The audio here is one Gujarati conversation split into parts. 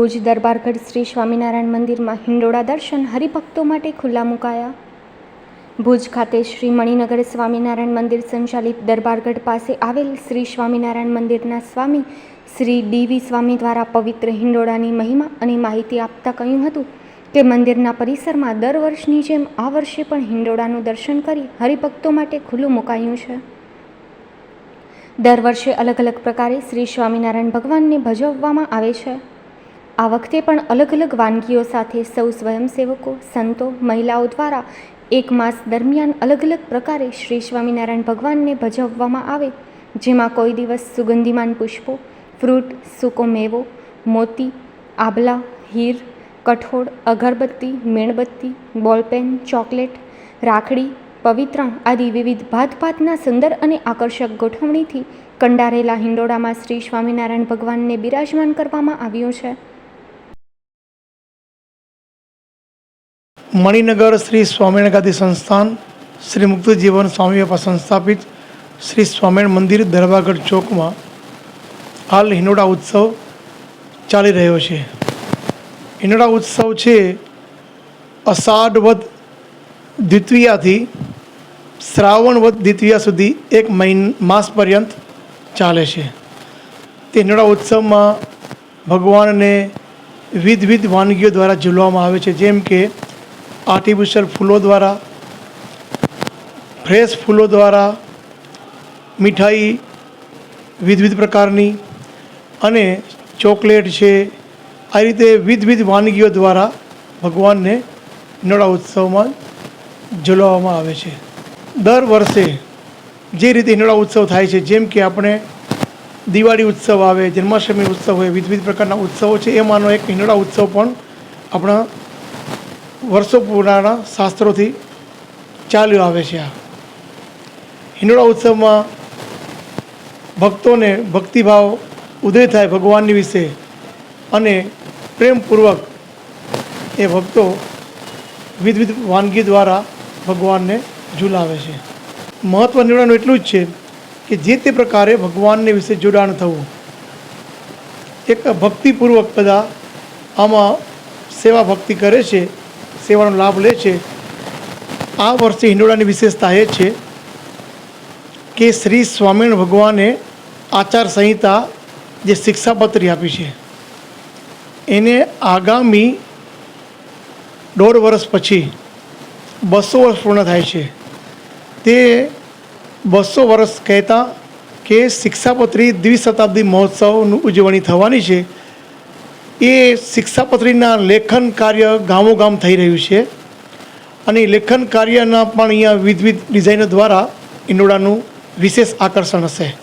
ભુજ દરબારગઢ શ્રી સ્વામિનારાયણ મંદિરમાં હિંડોળા દર્શન હરિભક્તો માટે ખુલ્લા મુકાયા. ભુજ ખાતે શ્રી મણિનગર સ્વામિનારાયણ મંદિર સંચાલિત દરબારગઢ પાસે આવેલ શ્રી સ્વામિનારાયણ મંદિરના સ્વામી શ્રી ડીવી સ્વામી દ્વારા પવિત્ર હિંડોળાની મહિમા અને માહિતી આપતા કહ્યું હતું કે મંદિરના પરિસરમાં દર વર્ષની જેમ આ વર્ષે પણ હિંડોળાનું દર્શન કરી હરિભક્તો માટે ખુલ્લું મુકાયું છે. દર વર્ષે અલગ અલગ પ્રકારે શ્રી સ્વામિનારાયણ ભગવાનને ભજવવામાં આવે છે. આ વખતે પણ અલગ અલગ વાનગીઓ સાથે સૌ સ્વયંસેવકો, સંતો, મહિલાઓ દ્વારા એક માસ દરમિયાન અલગ અલગ પ્રકારે શ્રી સ્વામિનારાયણ ભગવાનને ભજવવામાં આવે, જેમાં કોઈ દિવસ સુગંધિમાન પુષ્પો, ફ્રૂટ, સૂકો મેવો, મોતી આબલા હીર, કઠોળ, અગરબત્તી, મીણબત્તી, બોલપેન, ચોકલેટ, રાખડી, પવિત્રણ આદિ વિવિધ ભાતભાતના સુંદર અને આકર્ષક ગોઠવણીથી કંડારેલા હિંડોળામાં શ્રી સ્વામિનારાયણ ભગવાનને બિરાજમાન કરવામાં આવ્યું છે. મણિનગર શ્રી સ્વામિનારાયણ સંસ્થાન, શ્રી મુક્ત જીવન સ્વામી બાપા સંસ્થાપિત શ્રી સ્વામિનારાયણ મંદિર દરબારગઢ ચોકમાં હાલ હિંડોળા ઉત્સવ ચાલી રહ્યો છે. હિંડોળા ઉત્સવ છે અષાઢ વદ દ્વિતીયાથી શ્રાવણ વદ દ્વિતીયા સુધી એક મહિન, માસ પર્યંત ચાલે છે. તે હિંડોળા ઉત્સવમાં ભગવાનને વિધ વિધ વાનગીઓ દ્વારા ઝૂલવામાં આવે છે. જેમ કે આર્ટિફિશિયલ ફૂલો દ્વારા, ફ્રેશ ફૂલો દ્વારા, મીઠાઈ વિધવિધ પ્રકારની અને ચોકલેટ છે, આ રીતે વિવિધ વાનગીઓ દ્વારા ભગવાનને હિંડોળા ઉત્સવમાં ઝૂલવામાં આવે છે. દર વર્ષે જે રીતે હિંડોળા ઉત્સવ થાય છે, જેમ કે આપણે દિવાળી ઉત્સવ આવે, જન્માષ્ટમી ઉત્સવ હોય, વિવિધ પ્રકારના ઉત્સવો છે એમાંનો એક હિંડોળા ઉત્સવ પણ આપણા વર્ષો પુરાણા શાસ્ત્રોથી ચાલ્યું આવે છે આ. હિંડોળા ઉત્સવમાં ભક્તોને ભક્તિભાવ ઉદય થાય ભગવાનની વિશે અને પ્રેમપૂર્વક એ ભક્તો વિવિધ વાનગી દ્વારા ભગવાનને ઝુલાવે છે. મહત્ત્વ નિર્ણયનું એટલું જ છે કે જે તે પ્રકારે ભગવાનને વિશે જોડાણ થવું. એક ભક્તિપૂર્વક બધા આમાં સેવા ભક્તિ કરે છે સેવાનો લાભ લે છે. આ વર્ષે હિંડોળાની વિશેષતા એ છે કે શ્રી સ્વામિનારાયણ ભગવાને આચાર સંહિતા જે શિક્ષાપત્રી આપી છે, એને આગામી દોઢ વર્ષ પછી બસો વર્ષ પૂર્ણ થાય છે. તે બસો વર્ષ કહેતા કે શિક્ષાપત્રી દ્વિશતાબ્દી મહોત્સવની ઉજવણી થવાની છે. એ શિક્ષાપત્રીના લેખન કાર્ય ગામો ગામ થઈ રહ્યું છે. અને લેખન કાર્યના પણ અહીંયા વિવિધ ડિઝાઇનો દ્વારા ઈંડોળાનું વિશેષ આકર્ષણ હશે.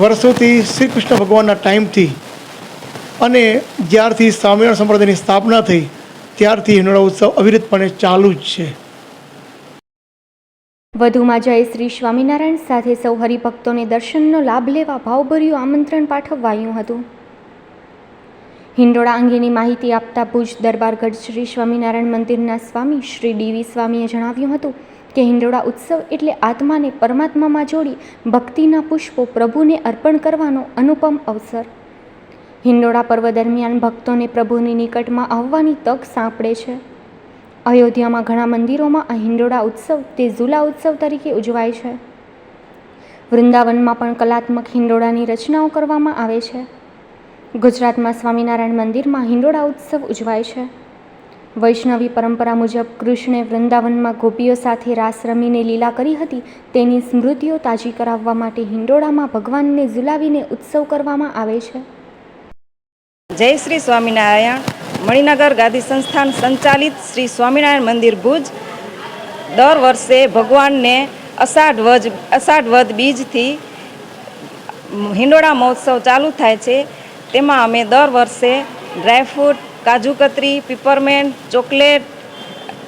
વર્ષોથી શ્રી કૃષ્ણ ભગવાનના ટાઈમથી અને જ્યારથી સ્વામિનારાયણ સંપ્રદાયની સ્થાપના થઈ, ત્યારથી હિંડોળા ઉત્સવ અવિરતપણે ચાલુ જ છે. વધુમાં જય શ્રી સ્વામિનારાયણ સાથે સૌ હરિભક્તોને દર્શનનો લાભ લેવા ભાવભર્યું આમંત્રણ પાઠવાયું હતું. હિંડોળા અંગેની માહિતી આપતા ભુજ દરબારગઢ શ્રી સ્વામિનારાયણ મંદિરના સ્વામી શ્રી ડીવી સ્વામીએ જણાવ્યું હતું કે હિંડોળા ઉત્સવ એટલે આત્માને પરમાત્મામાં જોડી ભક્તિના પુષ્પો પ્રભુને અર્પણ કરવાનો અનુપમ અવસર. હિંડોળા પર્વ દરમિયાન ભક્તોને પ્રભુની નિકટમાં આવવાની તક સાંપડે છે. અયોધ્યામાં ઘણા મંદિરોમાં આ હિંડોળા ઉત્સવ તે ઝુલા ઉત્સવ તરીકે ઉજવાય છે. વૃંદાવનમાં પણ કલાત્મક હિંડોળાની રચનાઓ કરવામાં આવે છે. ગુજરાતમાં સ્વામિનારાયણ મંદિરમાં હિંડોળા ઉત્સવ ઉજવાય છે. વૈષ્ણવી પરંપરા મુજબ કૃષ્ણે વૃંદાવનમાં ગોપીઓ સાથે રાસ રમીને લીલા કરી હતી. તેની સ્મૃતિઓ તાજી કરાવવા માટે હિંડોળામાં ભગવાનને ઝુલાવીને ઉત્સવ કરવામાં આવે છે. જય શ્રી સ્વામિનારાયણ. મણિનગર ગાદી સંસ્થાન સંચાલિત શ્રી સ્વામિનારાયણ મંદિર ભુજ. દર વર્ષે ભગવાનને અષાઢ વજ અષાઢ વદ બીજથી હિંડોળા મહોત્સવ ચાલુ થાય છે. તેમાં અમે દર વર્ષે dry fruit kaju katri peppermint chocolate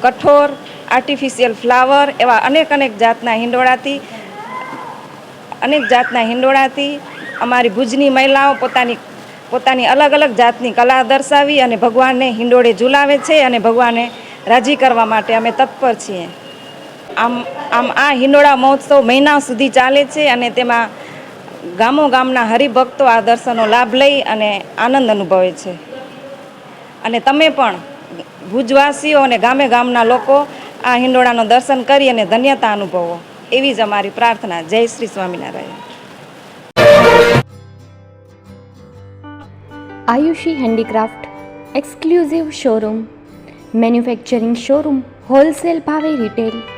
કઠોર આર્ટિફિશિયલ ફ્લાવર એવા અનેક અનેક જાતના હિંડોળાથી, અનેક જાતના હિંડોળાથી અમારી ભુજની મહિલાઓ પોતાની પોતાની અલગ અલગ જાતની કલા દર્શાવી અને ભગવાનને હિંડોળે ઝુલાવે છે અને ભગવાનને રાજી કરવા માટે અમે તત્પર છીએ. આમ આમ આ હિંડોળા મહોત્સવ મહિના સુધી ચાલે છે અને તેમાં ગામો ગામના હરિભક્તો આ દર્શનનો લાભ લઈ અને આનંદ અનુભવે છે. અને તમે પણ ભુજવાસીઓ અને ગામે ગામના લોકો આ હિંડોળાનો દર્શન કરી અને ધન્યતા અનુભવો. એવી જ અમારી પ્રાર્થના. જય Shri Swaminarayan. Ayushi handicraft exclusive showroom. Manufacturing showroom wholesale ભાવે રિટેલ.